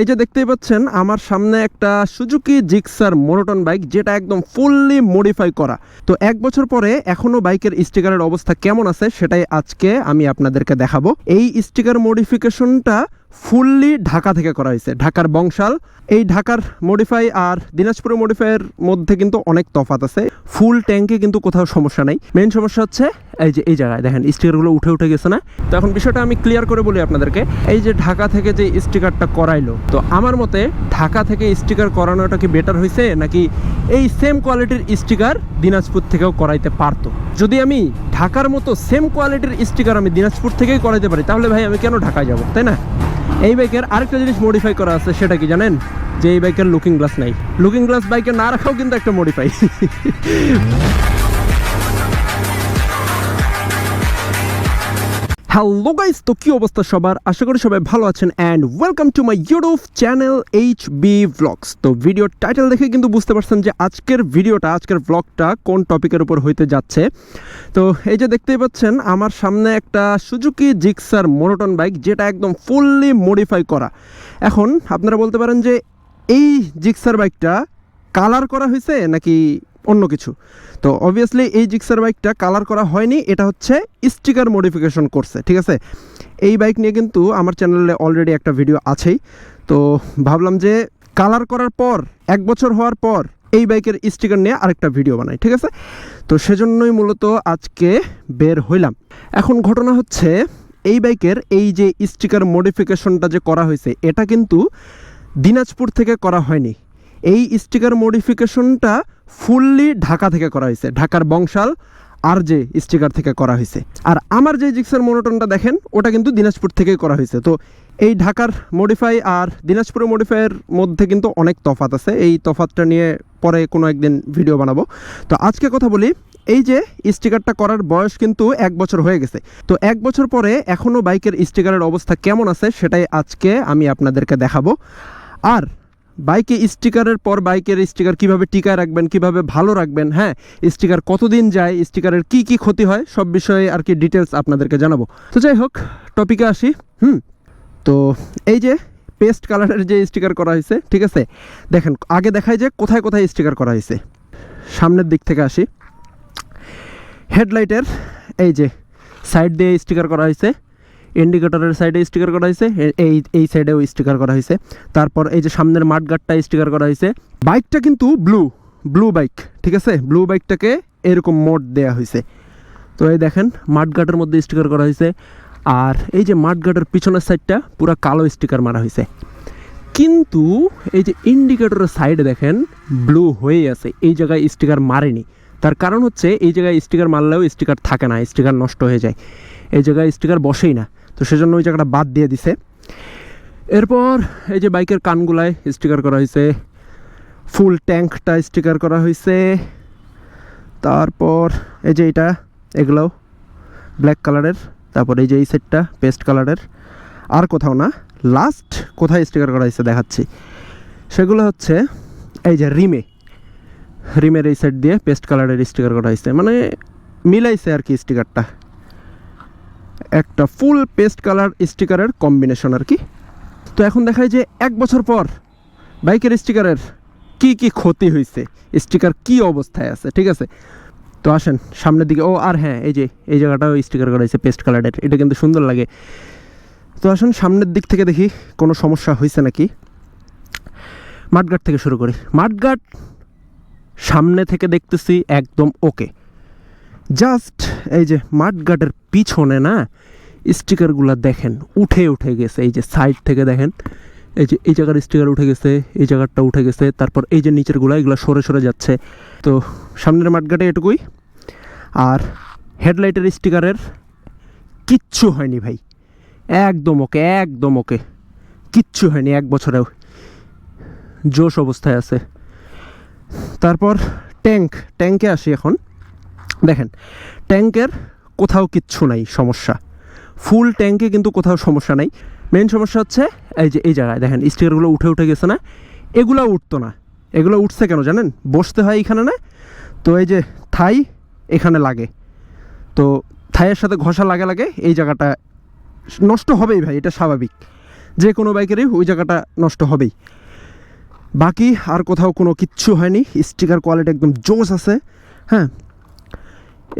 এই যে দেখতেই পাচ্ছেন, আমার সামনে একটা সুজুকি জিক্সার মোনোটন বাইক যেটা একদম ফুললি মডিফাই করা। তো এক বছর পরে এখনও বাইকের স্টিকারের অবস্থা কেমন আছে, সেটাই আজকে আমি আপনাদেরকে দেখাবো। এই স্টিকার মডিফিকেশনটা ফুললি ঢাকা থেকে করা হয়েছে, ঢাকার বংশাল। এই ঢাকার মডিফাই আর দিনাজপুরের মডিফাইয়ের মধ্যে কিন্তু অনেক তফাত আছে। ফুল ট্যাঙ্কে কিন্তু কোথাও সমস্যা নাই। মেন সমস্যা হচ্ছে, এই যে, এই জায়গায় দেখেন স্টিকারগুলো উঠে উঠে গেছে না? তো এখন বিষয়টা আমি ক্লিয়ার করে বলি আপনাদেরকে। এই যে ঢাকা থেকে যে স্টিকারটা করাইলো, তো আমার মতে ঢাকা থেকে স্টিকার করানোটা কি বেটার হয়েছে নাকি এই সেম কোয়ালিটির স্টিকার দিনাজপুর থেকেও করাইতে পারতো? যদি আমি ঢাকার মতো সেম কোয়ালিটির স্টিকার আমি দিনাজপুর থেকেই করাইতে পারি, তাহলে ভাই আমি কেন ঢাকায় যাব, তাই না? এই বাইকের আরেকটা জিনিস মডিফাই করা আছে, সেটা কি জানেন? যে এই বাইকের লুকিং গ্লাস নাই। লুকিং গ্লাস বাইকে না রাখাও কিন্তু একটা মডিফাই হ্যালো গাইস তো কি অবস্থা সবার? আশা করি সবাই ভালো আছেন and welcome to my YouTube channel H B vlogs তো ভিডিওর টাইটেল দেখে কিন্তু বুঝতে পারছেন যে আজকের ভিডিওটা আজকের ভ্লগটা কোন টপিকের উপর হইতে যাচ্ছে। তো এই যে দেখতেই পাচ্ছেন, আমার সামনে একটা সুজুকি জিক্সার মোনোটন বাইক যেটা একদম ফুললি মডিফাই করা। এখন আপনারা বলতে পারেন যে এই জিক্সার বাইকটা কালার করা হয়েছে নাকি অন্য কিছু। তো অবভিয়াসলি এই জিক্সার বাইকটা কালার করা হয়নি, এটা হচ্ছে স্টিকার মডিফিকেশন করছে, ঠিক আছে? এই বাইক নিয়ে কিন্তু আমার চ্যানেলে অলরেডি একটা ভিডিও আছেই। তো ভাবলাম যে কালার করার পর, এক বছর হওয়ার পর এই বাইকের স্টিকার নিয়ে আরেকটা ভিডিও বানাই, ঠিক আছে? তো সেজন্যই মূলত আজকে বের হইলাম। এখন ঘটনা হচ্ছে, এই বাইকের এই যে স্টিকার মডিফিকেশনটা যে করা হয়েছে, এটা কিন্তু দিনাজপুর থেকে করা হয়নি। এই স্টিকার মডিফিকেশনটা ফুললি ঢাকা থেকে করা হয়েছে। ঢাকার বংশাল আর যে স্টিকার থেকে করা হয়েছে। আর আমার যে জিক্সার মোনোটনটা দেখেন, ওটা কিন্তু দিনাজপুর থেকেই করা হয়েছে। তো এই ঢাকার মডিফাই আর দিনাজপুরের মডিফাইয়ের মধ্যে কিন্তু অনেক তফাত আছে। এই তফাতটা নিয়ে পরে কোনো একদিন ভিডিও বানাবো। তো আজকে কথা বলি, এই যে স্টিকারটা করার বয়স কিন্তু এক বছর হয়ে গেছে। তো এক বছর পরে এখনও বাইকের স্টিকারের অবস্থা কেমন আছে, সেটাই আজকে আমি আপনাদেরকে দেখাবো। আর বাইকে স্টিকারের পর বাইকের স্টিকার কীভাবে টিকায় রাখবেন, কীভাবে ভালো রাখবেন হ্যাঁ স্টিকার কতদিন যায়, স্টিকারের কি কি ক্ষতি হয়, সব বিষয়ে আর কি ডিটেলস আপনাদেরকে জানাব। তো যাই হোক টপিকে আসি, হুম, তো এই যে পেস্ট কালারের যে স্টিকার করা হয়েছে, ঠিক আছে? দেখেন, আগে দেখায় যে কোথায় কোথায় স্টিকার করা হয়েছে। সামনের দিক থেকে আসি। হেডলাইটের এই যে সাইড দিয়ে স্টিকার করা হয়েছে। ইন্ডিকেটরের সাইডে স্টিকার করা হয়েছে এই এই সাইডেও স্টিকার করা হয়েছে। তারপর এই যে সামনের মাঠগাটটা স্টিকার করা হয়েছে। বাইকটা কিন্তু ব্লু ব্লু বাইক, ঠিক আছে? ব্লু বাইকটাকে এরকম মোড দেয়া হয়েছে। তো এই দেখেন, মাঠগাটের মধ্যে স্টিকার করা হয়েছে। আর এই যে মাঠগাটের পিছনের সাইডটা পুরো কালো স্টিকার মারা হয়েছে। কিন্তু এই যে ইন্ডিকেটরের সাইডে দেখেন, ব্লু হয়ে আছে। এই জায়গায় স্টিকার মারেনি। তার কারণ হচ্ছে, এই জায়গায় স্টিকার মারলেও স্টিকার থাকে না, স্টিকার নষ্ট হয়ে যায়। এই জায়গায় স্টিকার বসেই না। তো সেজন্য ওই জায়গাটা বাদ দিয়ে দিছে। এরপর এই যে বাইকের কানগুলায় স্টিকার করা হয়েছে, ফুল ট্যাঙ্কটা স্টিকার করা হয়েছে। তারপর এই যে এটা, এগুলাও ব্ল্যাক কালারের। তারপর এই যে এই সেটটা পেস্ট কালারের। আর কোথাও না, লাস্ট কোথায় স্টিকার করা হয়েছে দেখাচ্ছি। সেগুলো হচ্ছে এই যে রিমে, রিমের এই সাইড দিয়ে পেস্ট কালারের স্টিকার করা হয়েছে। মানে মিলাইছে আর কি স্টিকারটা। একটা ফুল পেস্ট কালার স্টিকারের কম্বিনেশন আর কি। তো এখন দেখায় যে এক বছর পর বাইকের স্টিকারের কি কি ক্ষতি হয়েছে স্টিকার কি অবস্থায় আছে, ঠিক আছে? তো আসেন, সামনের দিকে, ও, আর হ্যাঁ এই যে, এই জায়গাটাও স্টিকার করা হয়েছে পেস্ট কালারের, এটা কিন্তু সুন্দর লাগে। তো আসুন, সামনের দিক থেকে দেখি, কোনো সমস্যা হয়েছে নাকি? মাঠগাট থেকে শুরু করি। মাঠগাট সামনে থেকে দেখতেছি একদম ওকে। জাস্ট এই যে মাঠগাটের পিছনে না স্টিকারগুলো দেখেন, উঠে উঠে গেছে। এই যে সাইড থেকে দেখেন, এই যে, এই জায়গার স্টিকার উঠে গেছে, এই জায়গাটা উঠে গেছে, তারপর এই যে নিচেরগুলো, এগুলো সরে সরে যাচ্ছে। তো সামনের মাঠঘাটে এটুকুই। আর হেডলাইটের স্টিকারের কিচ্ছু হয়নি ভাই। একদম ওকে একদম ওকে। কিচ্ছু হয়নি এক বছরেও। জোশ অবস্থায় আছে। তারপর ট্যাঙ্ক, ট্যাঙ্কে আসি এখন। দেখেন, ট্যাঙ্কের কোথাও কিচ্ছু নাই, সমস্যা। ফুল ট্যাঙ্কে কিন্তু কোথাও সমস্যা নাই। মেন সমস্যা হচ্ছে, এই যে, এই জায়গায় দেখেন স্টিকারগুলো উঠে উঠে গেছে না? এগুলো উঠতো না। এগুলো উঠছে কেন জানেন? বসতে হয় এইখানে না? তো এই যে, থাই এখানে লাগে। তো থাইয়ের সাথে ঘষা লাগে লাগে, এই জায়গাটা নষ্ট হবেই ভাই, এটা স্বাভাবিক। যে কোনো বাইকেরই ওই জায়গাটা নষ্ট হবেই। বাকি আর কোথাও কোনো কিচ্ছু হয়নি। স্টিকার কোয়ালিটি একদম জোস আছে। হ্যাঁ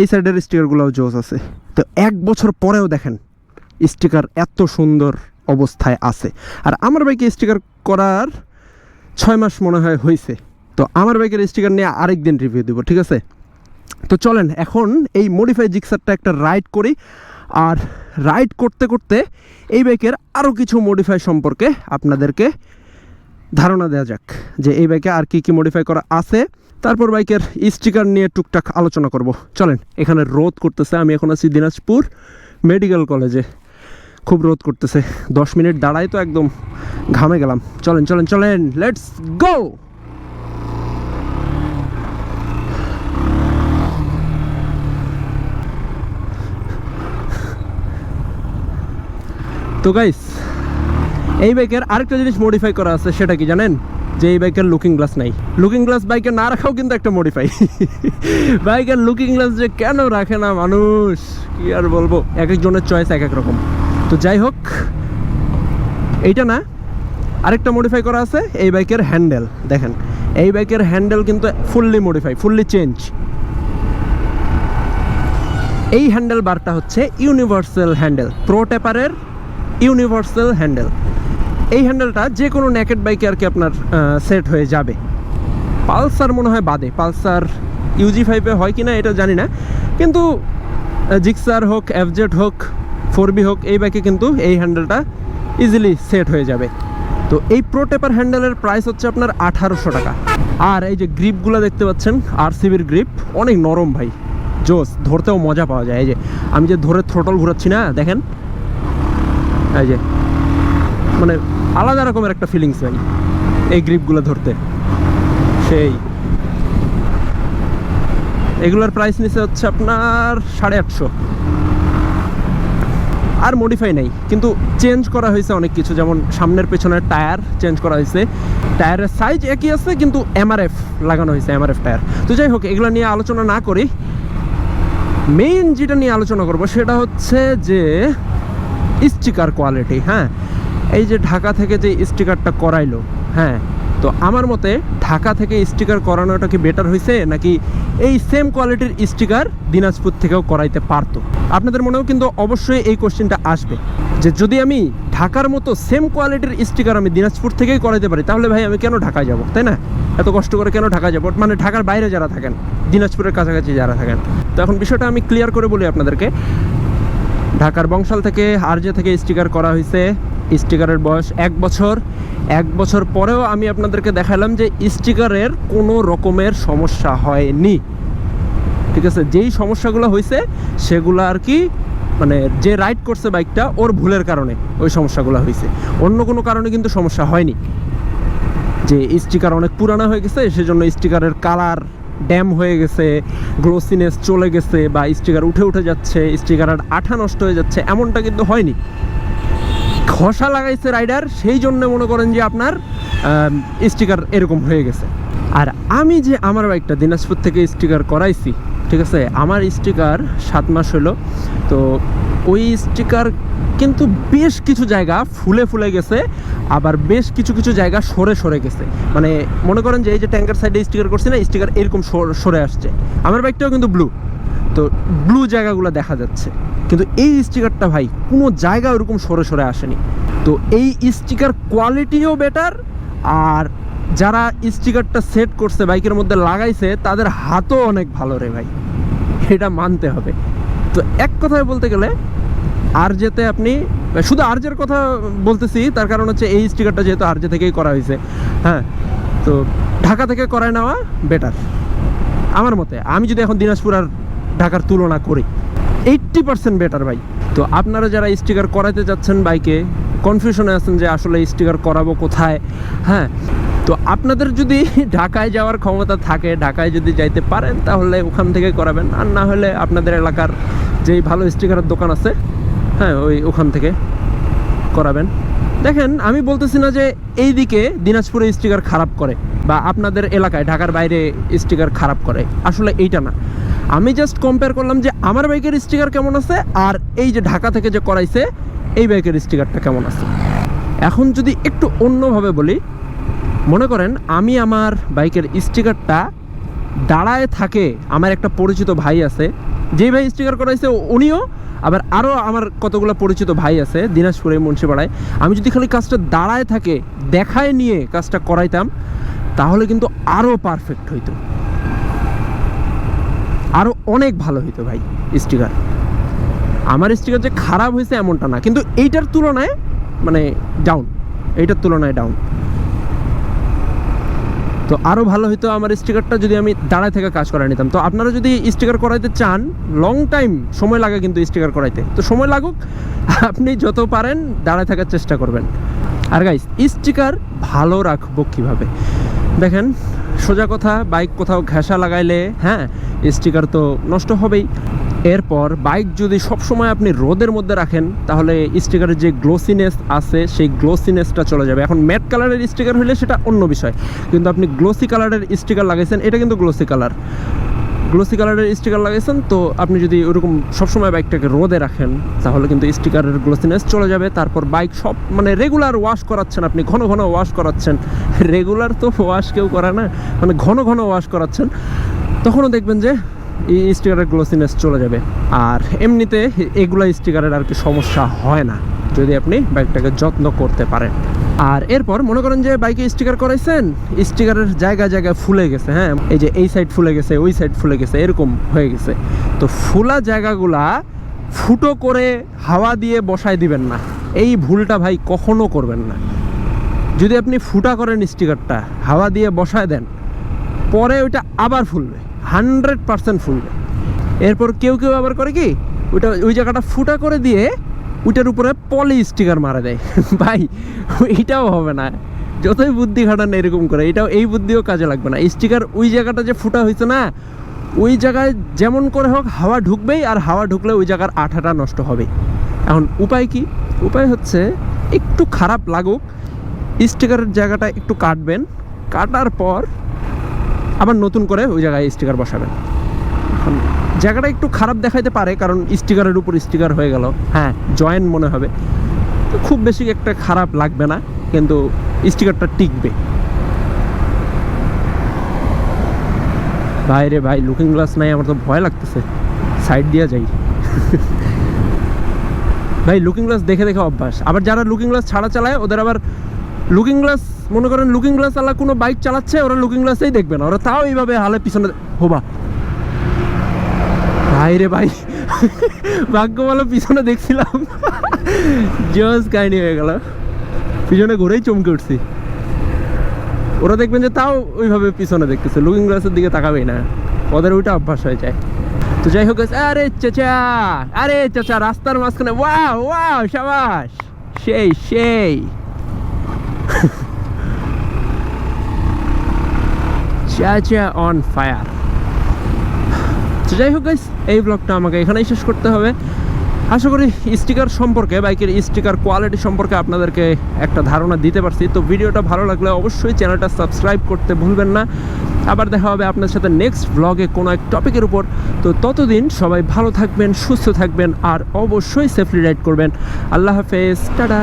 এই সাইডের স্টিকারগুলোও জোস আছে। তো এক বছর পরেও দেখেন, স্টিকার এত সুন্দর অবস্থায় আছে। আর আমার বাইকে স্টিকার করার ছয় মাস মনে হয় হয়েছে তো আমার বাইকের স্টিকার নিয়ে আরেক দিন রিভিউ দেবো, ঠিক আছে? তো চলেন, এখন এই মডিফাই জিক্সারটা একটা রাইড করি। আর রাইড করতে করতে এই বাইকের আরও কিছু মডিফাই সম্পর্কে আপনাদেরকে ধারণা দেওয়া যাক যে এই বাইকে আর কি কি মডিফাই করা আছে। তারপর বাইকের স্টিকার নিয়ে টুকটাক আলোচনা করব। চলেন, এখানে রোদ করতেছে, আমি এখন আছি দিনাজপুর মেডিকেল কলেজে। খুব রোদ করতেছে, দশ মিনিট দাঁড়াই তো একদম ঘামে গেলাম। চলেন চলেন চলেন লেটস গো তো গাইস এই বাইকের আরেকটা জিনিস মডিফাই করা আছে, সেটা কি জানেন? যে এই বাইকের লুকিং গ্লাস নাই। লুকিং গ্লাস বাইকে না রাখাও কিন্তু একটা মডিফাই বাইকের লুকিং গ্লাস যে কেন রাখে না মানুষ? কি আর বলব? এক একজনের চয়েস এক এক রকম। তো যাই হোক, এইটা না, আরেকটা মডিফাই করা আছে, এই বাইকের হ্যান্ডেল দেখেন। এই বাইকের হ্যান্ডেল কিন্তু ফুললি মডিফাই ফুললি চেঞ্জ এই হ্যান্ডেল বারটা হচ্ছে ইউনিভার্সাল হ্যান্ডেল প্রো টেপারের ইউনিভার্সাল হ্যান্ডেল এই হ্যান্ডেলটা যে কোনো নেকেট বাইকে আর কি আপনার সেট হয়ে যাবে। পালসার মনে হয় বাদে। পালসার ইউজি ফাইভে হয় কি না, এটা জানি না। কিন্তু জিক্সার হোক এফজেড হোক ফোর বি হোক, এই বাইকে কিন্তু এই হ্যান্ডেলটা ইজিলি সেট হয়ে যাবে। তো এই প্রো টেপার হ্যান্ডেলের প্রাইস হচ্ছে আপনার আঠারোশো টাকা। আর এই যে গ্রিপগুলো দেখতে পাচ্ছেন আর সিবির গ্রিপ অনেক নরম ভাই। জোস, ধরতেও মজা পাওয়া যায়। এই যে, আমি যে ধরে থ্রোটল ঘুরাচ্ছি না, দেখেন? এই যে মানে আলাদা রকমের একটা ফিলিংস ভাই এই গ্রিপগুলো ধরতে। সেই। এগুলোর প্রাইস নিচে হচ্ছে আপনার সাড়ে আটশো। আর মডিফাই নেই। কিন্তু চেঞ্জ করা হয়েছে অনেক কিছু, যেমন সামনের পেছনের টায়ার চেঞ্জ করা হয়েছে। টায়ারের সাইজ একই আছে, কিন্তু এমআরএফ লাগানো হয়েছে এমআরএফ টায়ার তো যাই হোক, এগুলো নিয়ে আলোচনা না করি। মেইন যেটা নিয়ে আলোচনা করব, সেটা হচ্ছে যে স্টিকার কোয়ালিটি হ্যাঁ? এই যে ঢাকা থেকে যে স্টিকারটা করাইলো হ্যাঁ তো আমার মতে ঢাকা থেকে স্টিকার করানোটা কি বেটার হয়েছে নাকি এই সেম কোয়ালিটির স্টিকার দিনাজপুর থেকেও করাইতে পারতো? আপনাদের মনেও কিন্তু অবশ্যই এই কোশ্চেনটা আসবে, যে যদি আমি ঢাকার মতো সেম কোয়ালিটির স্টিকার আমি দিনাজপুর থেকেই করাইতে পারি, তাহলে ভাই আমি কেন ঢাকায় যাব, তাই না? এত কষ্ট করে কেন ঢাকায় যাব? মানে ঢাকার বাইরে যারা থাকেন, দিনাজপুরের কাছাকাছি যারা থাকেন। তো এখন বিষয়টা আমি ক্লিয়ার করে বলি আপনাদেরকে, ঢাকার বংশাল থেকে আরজে থেকে স্টিকার করা হয়েছে স্টিকারের বয়স এক বছর। এক বছর পরেও আমি আপনাদেরকে দেখালাম যে স্টিকারের কোনো রকমের সমস্যা হয়নি। ঠিক আছে? যেই সমস্যাগুলো হয়েছে সেগুলো আর কি মানে যে রাইড করছে বাইকটা ওর ভুলের কারণে ওই সমস্যাগুলো হয়েছে অন্য কোনো কারণে কিন্তু সমস্যা হয়নি। যে স্টিকার অনেক পুরানো হয়ে গেছে, সেজন্য স্টিকারের কালার ড্যাম হয়ে গেছে গ্লোসিনেস চলে গেছে বা স্টিকার উঠে উঠে যাচ্ছে, স্টিকারের আঠা নষ্ট হয়ে যাচ্ছে, এমনটা কিন্তু হয়নি। ঘষা লাগাইছে রাইডার, সেই জন্য মনে করেন যে আপনার স্টিকার এরকম হয়ে গেছে। আর আমি যে আমার বাইকটা দিনাজপুর থেকে স্টিকার করাইছি, ঠিক আছে, আমার স্টিকার সাত মাস হলো, তো ওই স্টিকার কিন্তু বেশ কিছু জায়গা ফুলে ফুলে গেছে, আবার বেশ কিছু কিছু জায়গা সরে সরে গেছে। মানে মনে করেন যে এই যে ট্যাঙ্কার সাইডে স্টিকার করছি না, স্টিকার এরকম সরে আসছে। আমার বাইকটাও কিন্তু ব্লু তো ব্লু জায়গাগুলো দেখা যাচ্ছে। কিন্তু এই স্টিকারটা ভাই, কোনো জায়গা ওরকম সরে সরে আসেনি। তো এই স্টিকার কোয়ালিটিও বেটার আর যারা স্টিকারটা সেট করছে, বাইকের মধ্যে লাগাইছে, তাদের হাতও অনেক ভালো রে ভাই। এটা মানতে হবে। তো এক কথায় বলতে গেলে আর যেতে আপনি, শুধু আরজের কথা বলতেছি, তার কারণ হচ্ছে এই স্টিকারটা যেহেতু আরজে থেকেই করা হয়েছে। হ্যাঁ তো ঢাকা থেকে করায় নেওয়া বেটার আমার মতে, আমি যদি এখন দিনাজপুর আর ঢাকার তুলনা করে। এইট্টি পার্সেন্ট বেটার ভাই। তো আপনারা যারা স্টিকার করাতে যাচ্ছেন বাইকে কনফিউশনে আছেন যে আসলে স্টিকার করাবো কোথায়? হ্যাঁ তো আপনাদের যদি ঢাকায় যাওয়ার ক্ষমতা থাকে, ঢাকায় যদি যাইতে পারেন, তাহলে ওখান থেকে করাবেন। আর না হলে আপনাদের এলাকার যেই ভালো স্টিকারের দোকান আছে হ্যাঁ ওই ওখান থেকে করাবেন। দেখেন, আমি বলতেছি না যে এই দিকে দিনাজপুরে স্টিকার খারাপ করে, বা আপনাদের এলাকায়, ঢাকার বাইরে স্টিকার খারাপ করে। আসলে এইটা না। আমি জাস্ট কম্পেয়ার করলাম যে আমার বাইকের স্টিকার কেমন আছে আর এই যে ঢাকা থেকে যে করাইছে, এই বাইকের স্টিকারটা কেমন আছে? এখন যদি একটু অন্যভাবে বলি, মনে করেন আমি আমার বাইকের স্টিকারটা দাঁড়ায় থাকে আমার একটা পরিচিত ভাই আছে, যেই ভাই স্টিকার করাইছে উনিও, আবার আরও আমার কতগুলো পরিচিত ভাই আছে, দিনাজপুরে, মুন্সিপাড়ায়, আমি যদি খালি কাজটা দাঁড়ায় থাকে, দেখায় নিয়ে কাজটা করাইতাম, তাহলে কিন্তু আরও পারফেক্ট হইতো। আরও অনেক ভালো হইতো ভাই, স্টিকার। আমার স্টিকার যে খারাপ হয়েছে এমনটা না, কিন্তু এইটার তুলনায় মানে ডাউন এইটার তুলনায় ডাউন তো আরও ভালো হতো আমার স্টিকারটা যদি আমি দাঁড়ায় থেকে কাজ করায় নিতাম। তো আপনারা যদি স্টিকার করাইতে চান লং টাইম সময় লাগে কিন্তু স্টিকার করাইতে। তো সময় লাগুক, আপনি যত পারেন দাঁড়ায় থাকার চেষ্টা করবেন। আর গাইস স্টিকার ভালো রাখব কীভাবে? দেখেন সোজা কথা, বাইক কোথাও ঘেঁষা লাগাইলে হ্যাঁ স্টিকার তো নষ্ট হবেই। এরপর বাইক যদি সবসময় আপনি রোদের মধ্যে রাখেন, তাহলে স্টিকারের যে গ্লোসিনেস আছে, সেই গ্লোসিনেসটা চলে যাবে। এখন ম্যাট কালারের স্টিকার হলে সেটা অন্য বিষয়। কিন্তু আপনি গ্লোসি কালারের স্টিকার লাগাইছেন, এটা কিন্তু গ্লোসি কালার। গ্লোসি কালারের স্টিকার লাগাইছেন তো আপনি যদি ওরকম সবসময় বাইকটাকে রোদে রাখেন, তাহলে কিন্তু স্টিকারের গ্লোসিনেস চলে যাবে। তারপর বাইক সব মানে রেগুলার ওয়াশ করাচ্ছেন আপনি, ঘন ঘন ওয়াশ করাচ্ছেন। রেগুলার তো ওয়াশ কেউ করে না মানে ঘন ঘন ওয়াশ করাচ্ছেন। তখনও দেখবেন যে এই স্টিকারের গ্লোসিনেস চলে যাবে। আর এমনিতে এগুলা স্টিকারের আর কি সমস্যা হয় না, যদি আপনি বাইকটাকে যত্ন করতে পারেন। আর এরপর মনে করেন যে বাইকে স্টিকার করাইছেন স্টিকারের জায়গা জায়গায় ফুলে গেছে হ্যাঁ? এই যে এই সাইড ফুলে গেছে, ওই সাইড ফুলে গেছে, এরকম হয়ে গেছে। তো ফুলা জায়গাগুলা ফুটো করে হাওয়া দিয়ে বসায় দিবেন না। এই ভুলটা ভাই কখনো করবেন না। যদি আপনি ফুটা করেন স্টিকারটা হাওয়া দিয়ে বসায় দেন, পরে ওইটা আবার ফুলবে হান্ড্রেড পার্সেন্ট ফুলবে। এরপর কেউ কেউ আবার করে কি, ওইটা ওই জায়গাটা ফুটা করে দিয়ে ওইটার উপরে পলি স্টিকার মারা দেয় ভাই, এটাও হবে না। যতই বুদ্ধি খাটান এরকম করে, এটাও এই বুদ্ধিও কাজে লাগবে না। স্টিকার ওই জায়গাটা যে ফুটা হয়েছে না, ওই জায়গায় যেমন করে হোক, হাওয়া ঢুকবেই, আর হাওয়া ঢুকলে ওই জায়গার আঠাটা নষ্ট হবে। এখন উপায় কি? উপায় হচ্ছে একটু খারাপ লাগুক, স্টিকারের জায়গাটা একটু কাটবেন। কাটার পর আবার নতুন করে ওই জায়গায় স্টিকার বসাবেন। এখন জায়গাটা একটু খারাপ দেখাইতে পারে, কারণ স্টিকারের উপর স্টিকার হয়ে গেল। হ্যাঁ জয়েন মনে হবে। তো খুব বেশি একটা খারাপ লাগবে না, কিন্তু স্টিকারটা টিকবে। ভাই রে ভাই লুকিং গ্লাস নাই, আমার তো ভয় লাগতেছে। সাইড দিয়ে যাই। ভাই লুকিং গ্লাস দেখে দেখে অভ্যাস। আবার যারা লুকিং গ্লাস ছাড়া চালায়, ওদের আবার লুকিং গ্লাস মনে করেন লুকিং গ্লাস আলা কোনো বাইক চালাচ্ছে, ওরা লুকিং গ্লাসেই দেখবে না। ওরা তাও এইভাবে হালে পিছনে, হোবা। ভাই রে ভাই। ভাগ্য বলো পিছনে দেখছিলাম। জোস কাহিনি হয়ে গেল। পিছনে ঘুরেই চমকে উঠছি। ওরা দেখবেন যে তাও ওইভাবে পিছনে দেখতেছে। লুকিং গ্লাসের দিকে তাকাবেই না। ওদের ওইটা অভ্যাস হয়ে যায়। তো যাই হোক আরে চাচা! আরে চাচা, রাস্তার মাঝখানে ওয়াও ওয়াও সাবাস! সেই সেই। চাচা অন ফায়ার তো যাই হোক গাইস এই ব্লগটা আমাকে এখানেই শেষ করতে হবে। আশা করি স্টিকার সম্পর্কে, বাইকের স্টিকার কোয়ালিটি সম্পর্কে আপনাদেরকে একটা ধারণা দিতে পারছি। তো ভিডিওটা ভালো লাগলে অবশ্যই চ্যানেলটা সাবস্ক্রাইব করতে ভুলবেন না। আবার দেখা হবে আপনার সাথে নেক্সট ব্লগে কোনো এক টপিকের উপর। তো ততদিন সবাই ভালো থাকবেন, সুস্থ থাকবেন, আর অবশ্যই সেফলি রাইড করবেন। আল্লাহ হাফেজ, টাটা।